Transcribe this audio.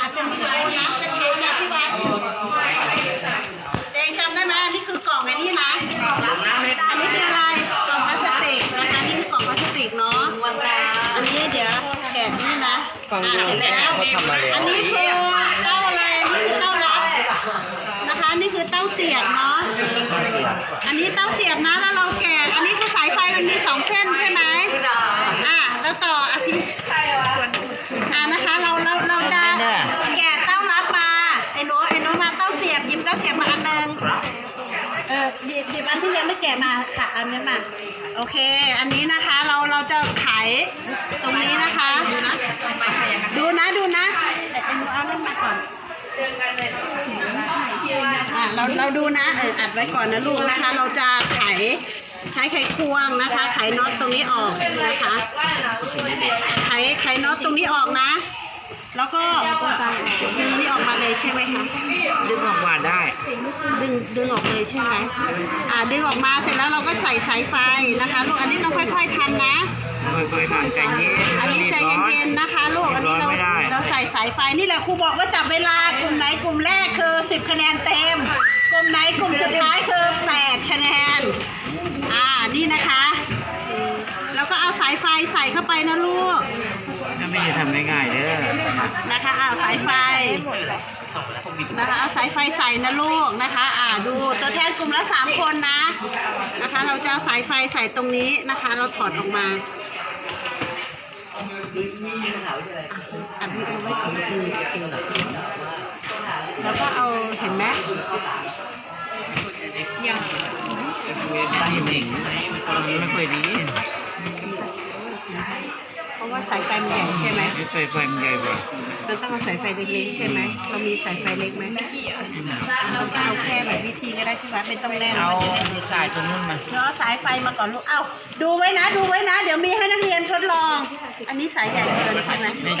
อาจจะมีโบนัสจะใช้นะที่วัดเองจำได้ไหมอันนี้คือกล่องไอ้นี่นะอันนี้คืออะไรกล่องพลาสติกนะคะนี่คือกล่องพลาสติกเนาะอันนี้เดี๋ยวแกะนี่นะฟังดูอะเสร็จแล้เขาทำมาแล้วอันนี้คือเต้าอะไรนี่คือเต้ารับนะคะนี่คือเต้าเสียบเนาะอันนี้เต้าเสียบนะ หยิบหยิบอันที่ยังไม่แกะมาค่ะอันนี้มา โอเค อันนี้นะคะเราเราจะไขตรงนี้นะคะ ดูนะดูนะไอ้ไอ้หนูเอานั่นมาก่อนอะเราเราดูนะเอออัดไว้ก่อนนะลูกนะคะ เราจะไขใช้ไขควงนะคะ ไขน็อตตรงนี้ออกนะคะไขไขน็อตตรงนี้ออกนะ แล้วก็ดึงนี่ออกมาเลยใช่ไหมคะ ดึงออกมาได้ ดึงดึงออกเลยใช่ไหมอ่าดึงออกมาเสร็จแล้วเราก็ใส่สายไฟนะคะลูกอันนี้ต้องค่อย ๆทำนะค่อยๆทำใจเย็นอันนี้ใจเย็นๆนะคะลูกอันนี้เราไม่ได้เราใส่สายไฟนี่แหละครูบอกว่าจับเวลากลุ่มไหนกลุ่มแรกคือ 10 คะแนนเต็ม กลุ่มไหนกลุ่มสุดท้ายคือ 8 คะแนนอ่านี่นะคะแล้วก็ เอาสายไฟใส่เข้าไปนะลูกถ้าไม่ได้ทำง่ายๆเด้อนะคะเอาสายไฟนะคะเอาสายไฟใส่นะลูกนะคะ อ่าดูตัวแทนกลุ่มละสามคนนะนะคะ เราจะเอาสายไฟใส่ตรงนี้นะคะ เราถอดออกมาอันนี้เอาไว้ก่อนอืมแล้วก็เอาเห็นไหมได้หนิงเราไม่ค่อยดีเพราะ ว่าสายไฟมันใหญ่ใช่ไหมไม่เคยไฟมันใหญ่ไปเราต้องเอาสายไฟเล็กๆใช่ไหมเรามีสายไฟเล็กไหมเราก็เอาแค่แบบวิธีก็ได้ที่วัดไม่ต้องแน่นเอามันจะได้สายตรงนู้นมาเดี๋ยวเอาสายไฟมาก่อนลูกเอ้าดูไว้นะ ดูไว้นะ เดี๋ยวมีให้นักเรียนทดลอง อันนี้สายใหญ่เกินใช่ไหม